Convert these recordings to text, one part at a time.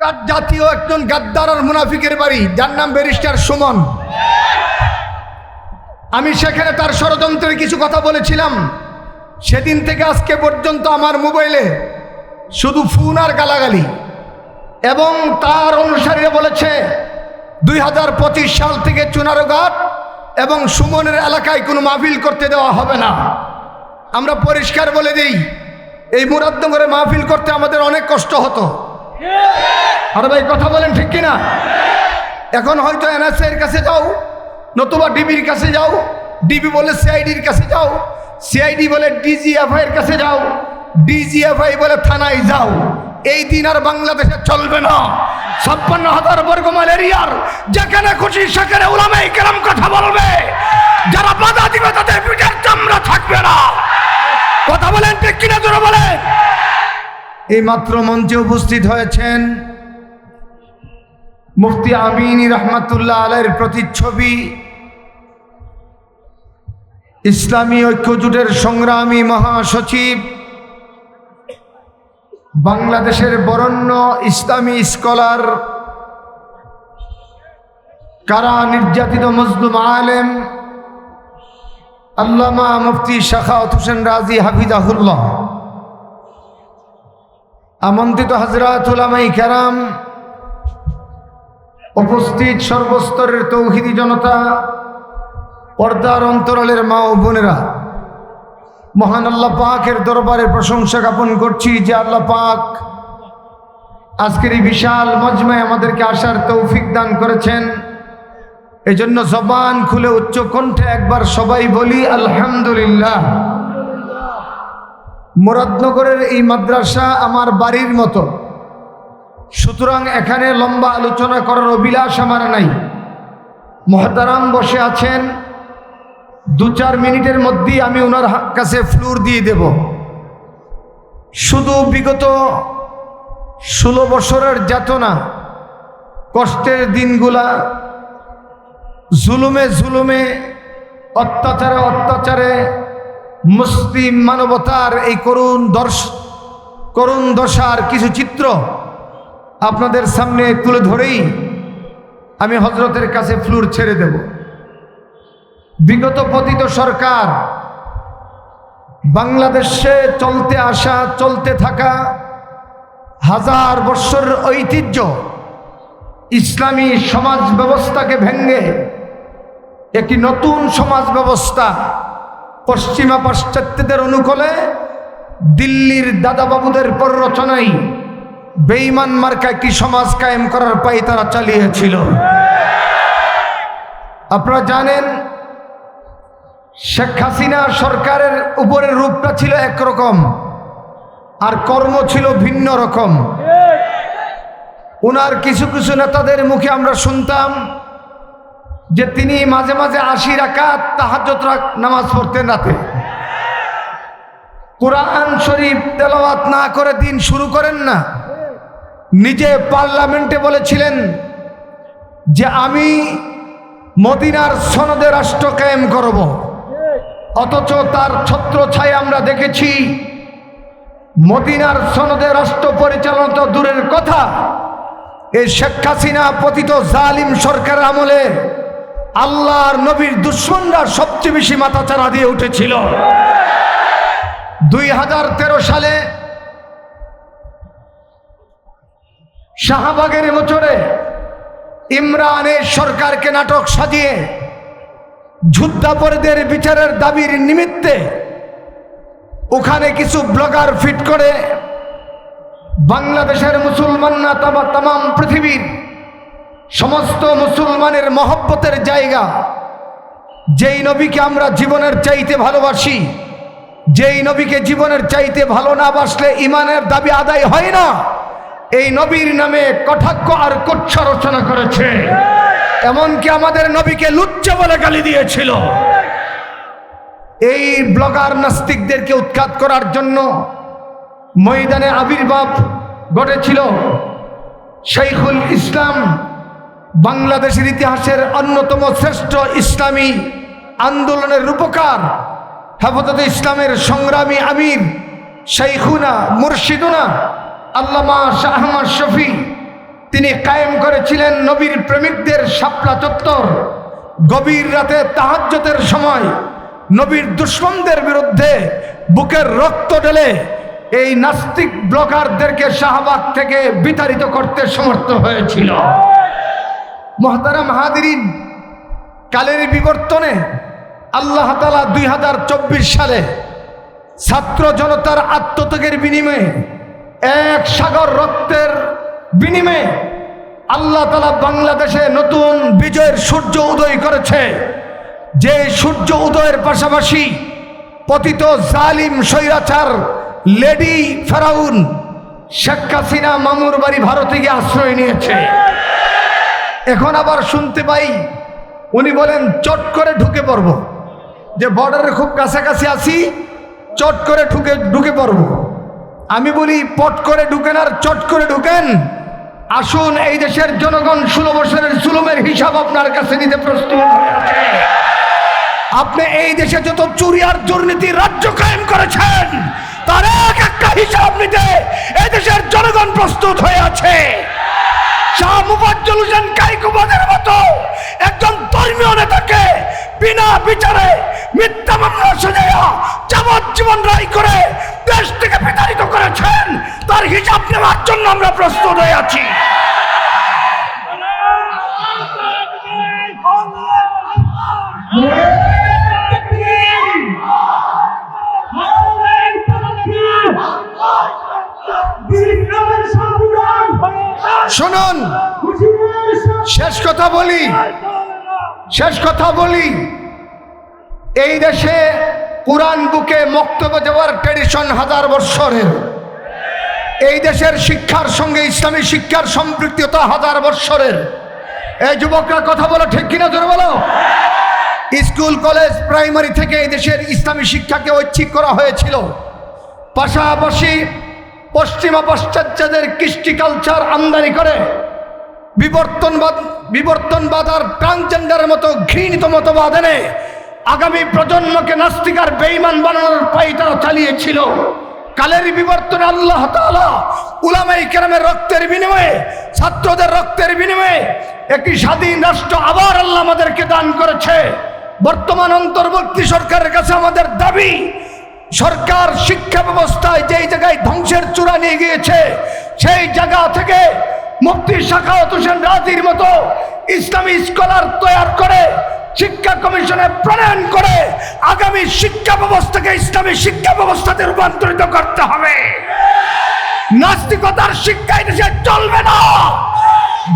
জাতীয় একজন গাদ্দার আর মুনাফিকের বাড়ি। যার নাম ব্যারিস্টার সুমন। আমি সেখানে তার ষড়যন্ত্রের কিছু কথা বলেছিলাম। সেদিন থেকে আজকে পর্যন্ত আমার মোবাইলে শুধু ফোন আর গালাগালি। এবং তার অনুসারীরা বলেছে, দুই হাজার পঁচিশ সাল থেকে চুনারঘাট এবং সুমনের এলাকায় কোনো মাহফিল করতে দেওয়া হবে না। আমরা পরিষ্কার বলে দিই, এই মুরাদনগরে মাহফিল করতে আমাদের অনেক কষ্ট হতো। আর ভাই, কথা বলেন ঠিক কিনা? এখন হয়তো এনএসএ এর কাছে যাও, নতুবা ডিবির কাছে যাও ডিবি বলে সিআইডির কাছে যাও সিআইডি বলে ডিজিএফআই এর কাছে যাও ডিজিএফআই বলে থানায় যাও। এই দিন আর বাংলাদেশে চলবে না। ছাপ্পান্ন হাজার বর্গ মাইল এরিয়ার যেখানে খুশি, সেখানে ওলামাই কেরাম কথা বলবে। যারা বাধা দিবে, তাদের পিঠের চামড়া থাকবে না। কথা বলেন ঠিক কিনা, জোরে বলেন। এই মাত্র মঞ্চে উপস্থিত হয়েছেন মুফতি আমিনী রহমাতুল্লাহ আলের প্রতিচ্ছবি ইসলামী ঐক্যজোটের সংগ্রামী মহাসচিব, বাংলাদেশের বরণ্য ইসলামী স্কলার, কারা নির্যাতিত মজলুম আলেম, আল্লামা মুফতি শাখাওত হোসেন রাজি হাফিজাহুল্লাহ। আমন্ত্রিত হজরত উলামাই কেরাম, উপস্থিত সর্বস্তরের তৌহিদি জনতা, পর্দার অন্তরালের মা ও বোনেরা, মহান আল্লাহ পাকের দরবারে প্রশংসা জ্ঞাপন করছি যে আল্লাহ পাক আজকের এই বিশাল মজমায় আমাদেরকে আসার তৌফিক দান করেছেন। এজন্য জবান খুলে উচ্চ কণ্ঠে একবার সবাই বলি, আলহামদুলিল্লাহ। মুরাদনগরের এই মাদ্রাসা আমার বাড়ির মতো। সুতরাং এখানে লম্বা আলোচনা করার অভিলাষ আমার নাই। মহতারাম বসে আছেন। দু চার মিনিটের মধ্যেই আমি ওনার কাছে ফ্লুর দিয়ে দেব। শুধু বিগত ষোলো বছরের যাতনা, কষ্টের দিনগুলা, জুলুমে জুলুমে, অত্যাচারে অত্যাচারে মুসলিম মানবতার এই করুণ দর্শ, করুণ দশার কিছু চিত্র আপনাদের সামনে তুলে ধরেই আমি হজরতের কাছে ফ্লুর ছেড়ে দেব। বিগত পতিত সরকার, বাংলাদেশে চলতে আসা, চলতে থাকা হাজার বৎসর ঐতিহ্য ইসলামী সমাজ ব্যবস্থাকে ভেঙ্গে একটি নতুন সমাজ ব্যবস্থা পশ্চিমা পাশ্চাত্যদের অনুকূলে দিল্লির দাদাবাবুদের প্ররোচনায় বেইমান মার্কা একটি সমাজ কায়েম করার পাই তারা চালিয়েছিল। আপনারা জানেন, শেখ হাসিনা সরকারের উপরের রূপটা ছিল একরকম, আর কর্ম ছিল ভিন্ন রকম। ওনার কিছু কিছু নেতাদের মুখে আমরা শুনতাম যে তিনি মাঝে মাঝে আশি রাকাত তাহাজ্জত রাক- নামাজ পড়তেন রাতে। কোরআন শরীফ তেলাওয়াত না করে দিন শুরু করেন না। নিজে পার্লামেন্টে বলেছিলেন যে আমি মদিনার সনদে রাষ্ট্র কায়েম করব। অথচ তার ছত্র ছায় আমরা দেখেছি। মদিনার সনদে রাষ্ট্র পরিচালনা তো দূরের কথা। এই শেখ হাসিনা পতিত জালিম সরকার আমলে আল্লাহর নবীর দুশ্মনরা সবচেয়ে বেশি মাথাচাড়া দিয়ে উঠেছিল। দুই হাজার তেরো সালে শাহবাগের বছরে ইমরানের সরকারকে নাটক সাজিয়ে যুদ্ধাপরীদের বিচারের দাবির নিমিত্তে ওখানে কিছু ব্লগার ফিট করে বাংলাদেশের মুসলমানরা তাম পৃথিবীর সমস্ত মুসলমানের মহব্বতের জায়গা। যেই নবীকে আমরা জীবনের চাইতে ভালোবাসি, যেই নবীকে জীবনের চাইতে ভালো না বাসলে ইমানের দাবি আদায় হয় না, এই নবীর নামে কটাক্ষ আর কচ্ছ রচনা করেছে। এমনকি আমাদের নবীকে লুচ্চা বলে গালি দিয়েছিল। এই ব্লগার নাস্তিকদেরকে উৎখাত করার জন্য ময়দানে আবির্ভাব ঘটেছিল। শৈখুল ইসলাম বাংলাদেশের ইতিহাসের অন্যতম শ্রেষ্ঠ ইসলামী আন্দোলনের রূপকার হেফাজত ইসলামের সংগ্রামী আমির শাইখুনা মুর্শিদুনা আল্লামা শাহমা শফি। তিনি কায়েম করেছিলেন নবীর প্রেমিকদের শাপলা চত্বর। গভীর রাতে তাহাজ্জতের সময় নবীর দুশ্মনদের বিরুদ্ধে বুকের রক্ত ঢেলে এই নাস্তিক ব্লগারদেরকে শাহবাগ থেকে বিতাড়িত করতে সমর্থ হয়েছিল। মহতারাম হাদিরিন কালের বিবর্তনে আল্লাহ তালা দুই হাজার চব্বিশ সালে ছাত্র জনতার আত্মত্যাগের বিনিময়ে এক সাগর রক্তের বিনিময়ে আল্লাহ তালা বাংলাদেশে নতুন বিজয়ের সূর্য উদয় করেছে। যে সূর্য উদয়ের পাশাপাশি পতিত জালিম স্বৈরাচার লেডি ফেরাউন শেখ হাসিনা মামুর বাড়ি ভারতে গিয়ে আশ্রয় নিয়েছে। এখন আবার শুনতে পাই, উনি বলেন, চট করে ঢুকে পড়ব। যে বর্ডারের খুব কাছাকাছি আছি, চট করে ঢুকে ঢুকে পড়ব। আমি বলি, পট করে ঢুকেন আর চট করে ঢুকেন। আসুন, এই দেশের জনগণ ষোলো বছরের জুলুমের হিসাব আপনার কাছে নিতে প্রস্তুত। আপনি এই দেশে যত চুরি আর দুর্নীতি রাজ্য কায়েম করেছেন, তার এক একটা হিসাব নিতে এই দেশের জনগণ প্রস্তুত হয়ে আছে। শাহ মুফাজ্জল হোসেন কাইকুবাদের মতো একজন ধর্মীয় নেতাকে বিনা বিচারে মিথ্যা মামলা সাজাইয়া যাবজ্জীবন রায় করে শেষ কথা বলি। শেষ কথা বলি। এই দেশে কোরআন বুকে বক্তব্য দেওয়ার ট্রেডিশন হাজার বৎসরের। এই দেশের শিক্ষার সঙ্গে ইসলামী শিক্ষার সম্পৃক্ততা হাজার বৎসরের। এই যুবকরা কথা বলো ঠিক কিনা জোর বলো? স্কুল, কলেজ, প্রাইমারি থেকে এই দেশের ইসলামী শিক্ষাকে ঐচ্ছিক করা হয়েছিল। পাশাপাশি পশ্চিমা পাশ্চাত্যদের কৃষ্টি কালচার আমদানি করে। বিবর্তনবাদ বিবর্তনবাদ আর ট্রান্সজেন্ডারের মতো ঘৃণিত মতবাদ এনে আগামী প্রজন্মকে নাস্তিকার বেইমান বানানোর পাই তারা চালিয়েছিল। কালের বিবর্তনে আল্লাহ উলামাই কেরামের রক্তের বিনিময়ে, ছাত্রদের রক্তের বিনিময়ে একটি স্বাধীন রাষ্ট্র আবার আল্লাহ আমাদেরকে দান করেছে। বর্তমান অন্তর্বর্তী সরকারের কাছে আমাদের দাবি, সরকার শিক্ষা ব্যবস্থায় যেই জায়গায় ধ্বংসের চূড়া নিয়ে গিয়েছে, সেই জায়গা থেকে মুক্তি শাখাওয়াত হোসেন রাজির মতো ইসলামী স্কলার তৈরি করে, শিক্ষা কমিশনে প্রণয়ন করে, আগামী শিক্ষা ব্যবস্থাকে ইসলামী শিক্ষা ব্যবস্থাতে রূপান্তরিত করতে হবে। নাস্তিকতার শিক্ষা দেশে চলবে না।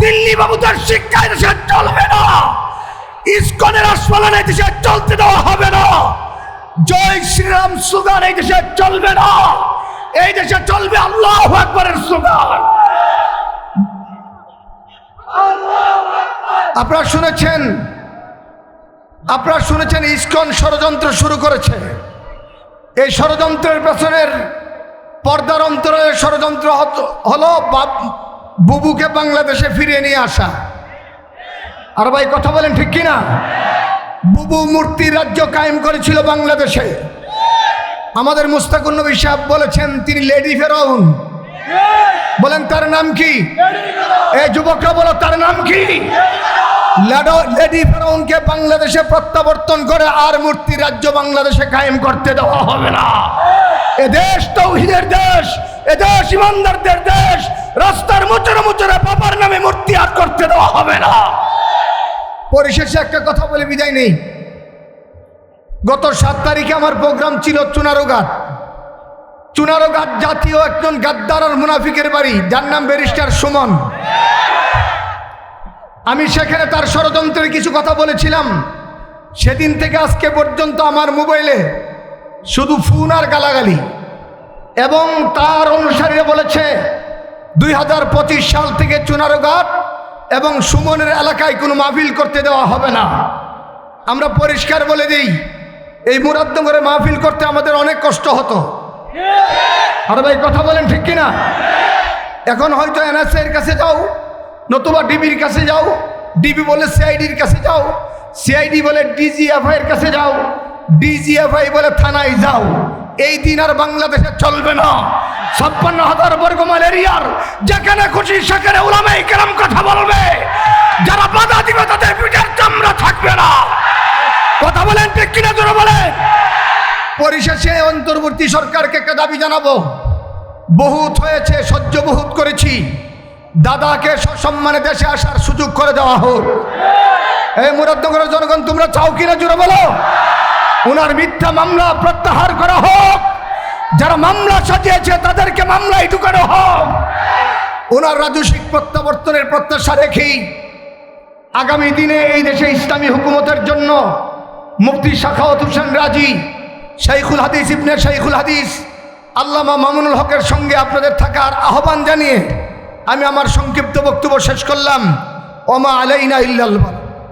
দিল্লি বাবুদের শিক্ষা দেশে চলবে না। ইস্কনের আসফালান এই দেশে চলতে দেওয়া হবে না। জয় শ্রীরাম সুগান এই দেশে চলবে না। এই দেশে চলবে আল্লাহ আকবরের সুগার আপনারা শুনেছেন? আপনারা শুনেছেন ইস্কন ষড়যন্ত্র শুরু করেছে? এই ষড়যন্ত্রের পেছনের পর্দার অন্তরে ষড়যন্ত্র হলো বাব- বুবুকে বাংলাদেশে ফিরিয়ে নিয়ে আসা। আর ভাই, কথা বলেন ঠিক কিনা? বুবু মূর্তি রাজ্য কায়েম করেছিল বাংলাদেশে। আমাদের মুস্তাকুর নবী সাহেব বলেছেন, তিনি লেডি ফেরাউন। বলেন, তার নাম কি? এই যুবকরা বলো, তার নাম কি? লেডো- ফেরাউনকে বাংলাদেশে প্রত্যাবর্তন করে আর মূর্তি রাজ্য বাংলাদেশে কায়েম করতে দেওয়া হবে না। এ দেশ তৌহিদের দেশ, এ দেশ ইমানদারদের দেশ, রাস্তার মুচরে মুচরে বাবার নামে মূর্তি আর করতে দেওয়া হবে না। পরিশেষে একটা কথা বলে বিদায় নেই। গত সাত তারিখে আমার প্রোগ্রাম ছিল চুনারোঘাট। চুনারোঘাট জাতীয় একজন গাদ্দার আর মুনাফিকের বাড়ি। যার নাম ব্যারিস্টার সুমন। আমি সেখানে তার ষড়যন্ত্রের কিছু কথা বলেছিলাম। সেদিন থেকে আজকে পর্যন্ত আমার মোবাইলে শুধু ফোন আর গালাগালি। এবং তার অনুসারীরা বলেছে, দুই হাজার পঁচিশ সাল থেকে চুনারোঘাট এবং সুমনের এলাকায় কোনো মাহফিল করতে দেওয়া হবে না। আমরা পরিষ্কার বলে দিই, এই মুরাদ্দমরে মাহফিল করতে আমাদের অনেক কষ্ট হতো। আর ভাই, কথা বলেন ঠিক কিনা? এখন হয়তো এনএসএ এর কাছে যাও, নতুবা ডিবির কাছে যাও, ডিবি বলে সিআইডির কাছে যাও, সিআইডি বলে ডিজিএফআই এর কাছে যাও, ডিজিএফআই বলে থানায় যাও। এই দিন আর বাংলাদেশে চলবে না। ছাপ্পান্ন হাজার বর্গ মাইল এরিয়ার যেখানে খুশি, সেখানে ওলামাই কেরাম বলবে। যারা বাধা দিবে, তাদের পিঠের চামড়া থাকবে না। কথা বলেন ঠিক কিনা, জোরে বলেন। পরিশেষে অন্তর্বর্তী সরকারকে একটা দাবি জানাব। বহুত হয়েছে, সহ্য বহুত করেছি। দাদাকে সসম্মানে দেশে আসার সুযোগ করে দেওয়া হোক। এই মুরাদনগরের জনগণ, তোমরা চাও কিনা জুড়ে বলো? ওনার মিথ্যা মামলা প্রত্যাহার করা হোক। যারা মামলা সাজিয়েছে, তাদেরকে মামলায় ঢুকানো হোক। ওনার রাজস্বিক প্রত্যাবর্তনের প্রত্যাশা রেখেই আগামী দিনে এই দেশে ইসলামী হুকুমতের জন্য মুফতি শাখাওয়াত হোসেন রাজি শাইখুল হাদিস, ইবনে শাইখুল হাদিস আল্লামা মামুনুল হকের সঙ্গে আপনাদের থাকার আহ্বান জানিয়ে আমি আমার সংক্ষিপ্ত বক্তব্য শেষ করলাম ওমা আলাইনা ইল্লাল।